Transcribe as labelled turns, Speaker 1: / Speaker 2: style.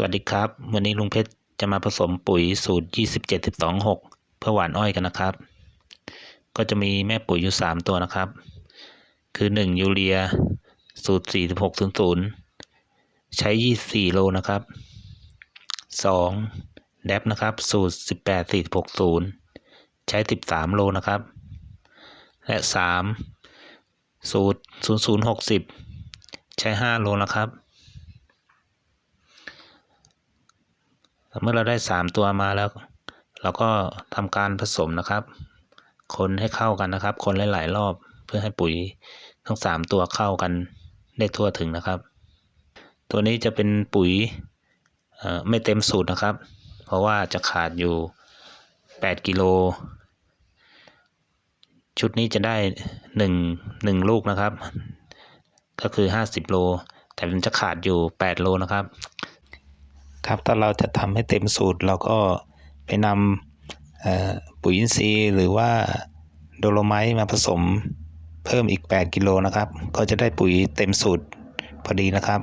Speaker 1: สวัสดีครับ วันนี้ลุงเพชรจะมาผสมปุ๋ยสูตร 27 12 6 เพื่อหว่านอ้อยกันนะครับ ก็จะมีแม่ปุ๋ยอยู่ 3 ตัวนะครับ คือ 1 ยูเรีย สูตร 4600 ใช้ 24 โลนะครับ 2 แดบนะครับ สูตร 18 460 ใช้ 13 โลนะครับ และ 3 สูตร 0060 ใช้ 5 โลนะครับ เมื่อเราได้สามตัวมาแล้ว เราก็ทำการผสมนะครับ คนให้เข้ากันนะครับ คนหลาย ๆ รอบเพื่อให้ปุ๋ยทั้งสามตัวเข้ากันได้ทั่วถึงนะครับ ตัวนี้จะเป็นปุ๋ยไม่เต็มสูตรนะครับ เพราะว่าจะขาดอยู่ 8 กิโล ชุดนี้จะได้ 1 1 ลูกนะครับ ก็คือ 50 โล แต่มันจะขาดอยู่ 8 โลนะครับ ครับ ถ้าเราจะทำให้เต็มสูตรเราก็ไปนำปุ๋ยอินทรีย์หรือว่าโดโลไมต์มาผสมเพิ่มอีก 8 กิโลนะครับ ก็จะได้ปุ๋ยเต็มสูตรพอดีนะครับ